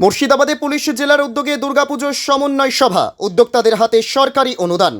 মুর্শিদাবাদে পুলিশ জেলার উদ্যোগে দুর্গাপুজোর সমন্বয় সভা। উদ্যোক্তাদের হাতে সরকারি অনুদান।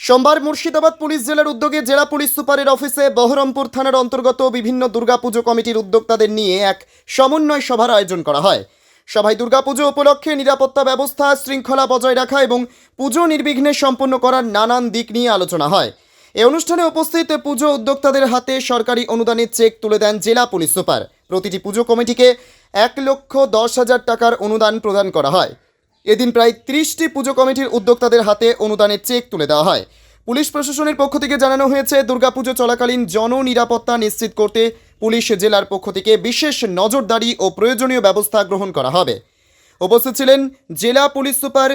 সোমবার মুর্শিদাবাদ পুলিশ জেলার উদ্যোগে জেলা পুলিশ সুপারের অফিসে বহরমপুর থানার অন্তর্গত বিভিন্ন দুর্গাপুজো কমিটির উদ্যোক্তাদের নিয়ে এক সমন্বয় সভার আয়োজন করা হয়। সভায় দুর্গাপুজো উপলক্ষে নিরাপত্তা ব্যবস্থা, শৃঙ্খলা বজায় রাখা এবং পুজো নির্বিঘ্নে সম্পন্ন করার নানান দিক নিয়ে আলোচনা হয়। এ অনুষ্ঠানে উপস্থিত পুজো উদ্যোক্তাদের হাতে সরকারি অনুদানের চেক তুলে দেন জেলা পুলিশ সুপার। প্রতিটি পুজো কমিটিকে এক লক্ষ দশ হাজার টাকার অনুদান প্রদান করা হয়। এদিন প্রায় ত্রিশটি পুজো কমিটির উদ্যোক্তাদের হাতে অনুদানের চেক তুলে দেওয়া হয়। পুলিশ প্রশাসনের পক্ষ থেকে জানানো হয়েছে, দুর্গাপুজো চলাকালীন জননিরাপত্তা নিশ্চিত করতে পুলিশ জেলার পক্ষ থেকে বিশেষ নজরদারি ও প্রয়োজনীয় ব্যবস্থা গ্রহণ করা হবে। উপস্থিত ছিলেন জেলা পুলিশ সুপার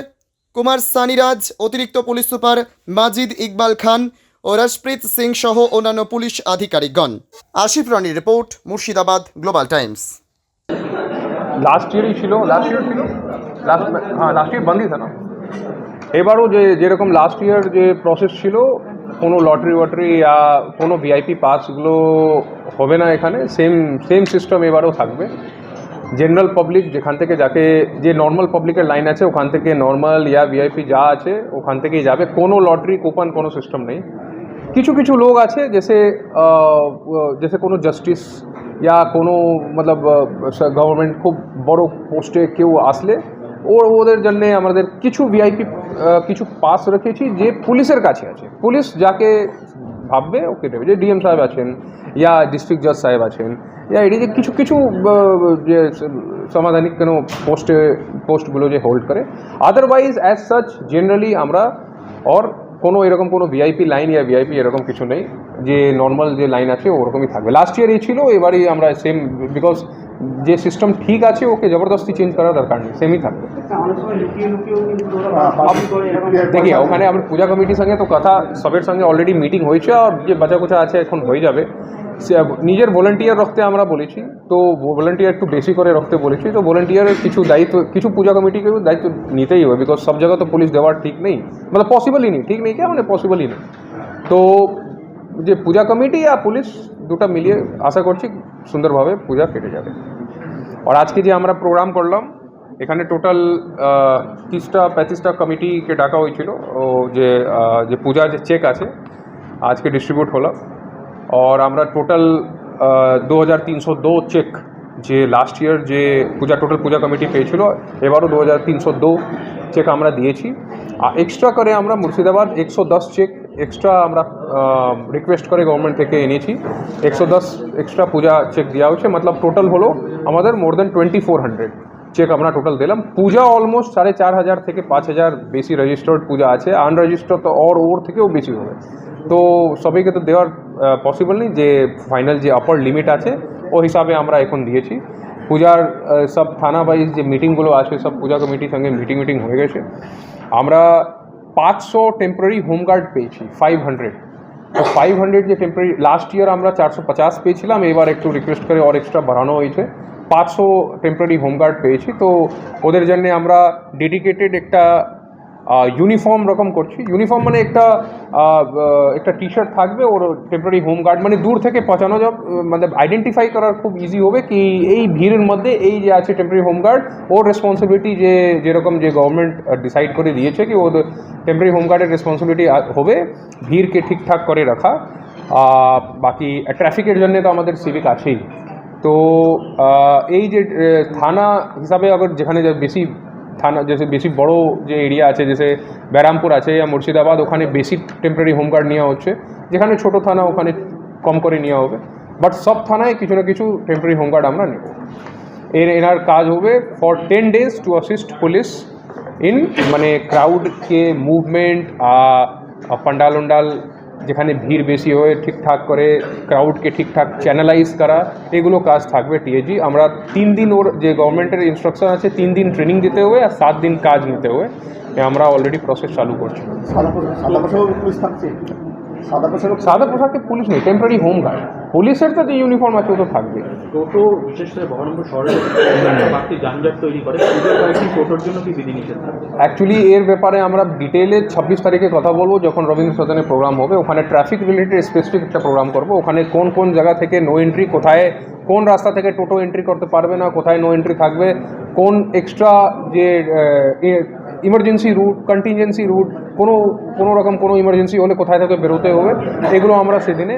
কুমার সানিরাজ, অতিরিক্ত পুলিশ সুপার মাজিদ ইকবাল খান ও রশপ্রীত সিং সহ অন্যান্য পুলিশ আধিকারিকগণ। আশিফ রানীর report, Murshidabad, global times. Last ইয়ারই ছিল লাস্ট ইয়ার ছিল? লাস্ট হ্যাঁ লাস্ট ইয়ার বন্ধই था না এবারও যে, যেরকম লাস্ট ইয়ার যে প্রসেস ছিল, কোনো লটারি ওয়াটারি বা কোনো ভিআইপি পাসগুলো হবে না এখানে সেম সেম সিস্টেম এবারও থাকবে। জেনারেল পাবলিক যেখান থেকে যাকে, যে নর্মাল পাবলিকের লাইন আছে, ওখান থেকে নর্মাল ইয়া ভিআইপি যা আছে, ওখান থেকেই যাবে। কোনো লটারি কুপন কোনো সিস্টেম নেই। কিছু কিছু লোক আছে আহ, জেসে কোনো জাস্টিস ইয়া কোনো মতলব গভর্নমেন্ট খুব বড় পোস্টে কেউ আসলে ও ওদের জন্য আমাদের কিছু ভিআইপি কিছু পাস রেখেছি যে পুলিশের কাছে আছে। পুলিশ যাকে ভাববে ওকে দেবে। যে ডিএম সাহেব আছেন ইয়া ডিস্ট্রিক্ট জাজ সাহেব আছেন ইয়া এটি যে কিছু কিছু যে সমাধানিক কোনো পোস্টে পোস্টগুলো যে হোল্ড করে। আদারওয়াইজ অ্যাজ সাচ জেনারেলি আমরা অর কোনো এরকম কোনো ভিআইপি লাইন ইয়া ভিআইপি এরকম কিছু নেই। যে নর্মাল যে লাইন আছে ওরকমই থাকবে। লাস্ট ইয়ার এই ছিল এবারই আমরা সেম বিকজ যে সিস্টেম ঠিক আছে ওকে জবরদস্তি চেঞ্জ করার দরকার নেই সেমই থাকবে। করে এরকম দেখি ওখানে আমার পূজা কমিটির সঙ্গে তো কথা সবের সঙ্গে অলরেডি মিটিং হয়েছে আর যে বাজা কোচা আছে এখন হয়ে যাবে। নিজের ভলেন্টিয়ার রাখতে আমরা বলেছি, তো ভলেন্টিয়ার একটু বেশি করে রাখতে বলেছি, তো ভলেন্টিয়ারের কিছু দায়িত্ব, কিছু পূজা কমিটিকে দায়িত্ব নিতেই হবে বিকজ সব জায়গা তো পুলিশ দেওয়ার ঠিক নেই। মানে পসিবলই নেই, ঠিক নেই কে মানে পসিবলই নেই। তো যে পূজা কমিটি আর পুলিশ দুটো মিলিয়ে আশা করছি সুন্দরভাবে পূজা কেটে যাবে। আর আজকে যে আমরা প্রোগ্রাম করলাম, এখানে টোটাল তিরিশটা, পঁয়ত্রিশটা কমিটিকে ডাকা হয়েছিল, ও যে যে পূজার যে চেক আছে, আজকে ডিস্ট্রিবিউট হলো। আর আমরা টোটাল দু হাজার তিনশো দো চেক যে লাস্ট ইয়ার যে পূজা টোটাল পূজা কমিটি পেয়েছিল, এবারও দু হাজার তিনশো দো চেক আমরা দিয়েছি। আর এক্সট্রা করে আমরা মুর্শিদাবাদ একশো দশ চেক এক্সট্রা আমরা রিকোয়েস্ট করে গভর্নমেন্ট থেকে এনেছি। একশো দশ এক্সট্রা পূজা চেক দেওয়া হয়েছে মতলব টোটাল হলো আমাদের more than twenty four hundred check আমরা টোটাল দিলাম। পূজা অলমোস্ট সাড়ে চার হাজার থেকে পাঁচ হাজার বেশি রেজিস্টার্ড পূজা আছে। আনরেজিস্টার্ড তো ওর ওর থেকেও বেশি হবে। তো সবাইকে তো দেওয়ার পসিবল নেই যে ফাইনাল যে আপার লিমিট আছে, ও হিসাবে আমরা এখন দিয়েছি। পূজার সব থানা ওয়াইজ যে মিটিংগুলো আছে, সব পূজা কমিটির সঙ্গে মিটিং মিটিং হয়ে গেছে। আমরা পাঁচশো টেম্পোরারি হোমগার্ড পেয়েছি ফাইভ হান্ড্রেড তো ফাইভ হান্ড্রেড যে টেম্পোরারি লাস্ট ইয়ার আমরা চারশো পঞ্চাশ পেয়েছিলাম, এবার একটু রিকোয়েস্ট করে আর এক্সট্রা বাড়ানো হয়েছে। পাঁচশো টেম্পোরারি হোমগার্ড পেয়েছি, তো ওদের জন্য আমরা ডেডিকেটেড একটা ইউনিফর্ম রকম করছি। ইউনিফর্ম মানে একটা একটা টি শার্ট থাকবে, ওর টেম্পোরারি হোম গার্ড মানে দূর থেকে পচানো যাব মানে আইডেন্টিফাই করার খুব ইজি হবে কি এই ভিড়ের মধ্যে এই যে আছে টেম্পোরারি হোম গার্ড ওর রেসপন্সিবিলিটি যে, যেরকম যে গভর্নমেন্ট ডিসাইড করে দিয়েছে কি ওর টেম্পোরারি হোম গার্ডের রেসপন্সিবিলিটি হবে, ভিড়কে ঠিকঠাক করে রাখা। বাকি ট্রাফিকের জন্য তো আমাদের সিভিক আছেই। তো এই যে থানা হিসাবে আবার যেখানে বেশি থানা জেসে বেশি বড় যে এরিয়া আছে জেসে ব্যারামপুর আছে या মুর্শিদাবাদ, ওখানে বেশি টেম্পোরারি হোমগার্ড নেওয়া হচ্ছে, যেখানে ছোট থানা ওখানে কম করে নেওয়া হবে। বাট সব থানায় কিছু না কিছু টেম্পোরারি হোমগার্ড আমরা নেব। এর, এনার কাজ হবে for ten days to assist police in মানে ক্রাউডকে মুভমেন্ট পান্ডাল উন্ডাল যেখানে ভিড় বেশি হয়ে ঠিকঠাক করে ক্রাউডকে ঠিকঠাক চ্যানেলাইজ করা এগুলো কাজ থাকবে টিএজি আমরা তিন দিন ওর যে গভর্নমেন্টের ইনস্ট্রাকশন আছে তিন দিন ট্রেনিং দিতে হবে আর সাত দিন কাজ নিতে হবে। আমরা অলরেডি প্রসেস চালু করছি। সাদা পোশাক পুলিশ নেই টেম্পোরারি হোম গার্ড পুলিশের তো যে ইউনিফর্ম আছে ও তো থাকবে টোটো বিশেষ করে বহরমপুর শহরে বাড়তি যানজট তৈরি করে পুজোর কয়েকদিন টোটোর জন্য কি বিধিনিষেধ অ্যাকচুয়ালি এর ব্যাপারে আমরা ডিটেলে ছাব্বিশ তারিখে কথা বলব যখন রবীন্দ্র সদনে প্রোগ্রাম হবে। ওখানে ট্রাফিক রিলেটেড স্পেসিফিক একটা প্রোগ্রাম করব। ওখানে কোন কোন জায়গা থেকে নো এন্ট্রি কোথায় কোন রাস্তা থেকে টোটো এন্ট্রি করতে পারবে না কোথায় নো এন্ট্রি থাকবে কোন এক্সট্রা যে ইমার্জেন্সি রুট কন্টিনজেন্সি রুট কোনো কোনো রকম কোনো ইমার্জেন্সি হলে কোথায় থেকে বেরোতে হবে এগুলো আমরা সেদিনে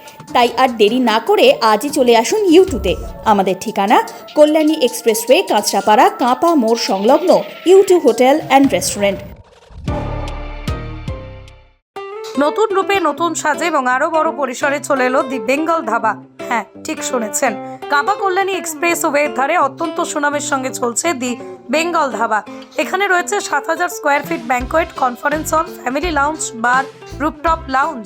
তাই আর দেরি না করে আজই চলে আসুন ইউটিউবে। আমাদের ঠিকানা কল্যাণী এক্সপ্রেসওয়ে, কাঁচরাপাড়া, কাঁপা মোড় সংলগ্ন ইউটিউব হোটেল অ্যান্ড রেস্টুরেন্ট। নতুন রূপে নতুন সাজে এবং আরও বড় পরিসরে চলে এলো দি বেঙ্গল ধাবা। হ্যাঁ ঠিক শুনেছেন। কাঁপা কল্যাণী এক্সপ্রেস ওয়ের ধারে অত্যন্ত সুনামের সঙ্গে চলছে দি বেঙ্গল ধাবা। এখানে রয়েছে সাত হাজার square feet banquet, conference hall, family lounge, bar rooftop lounge.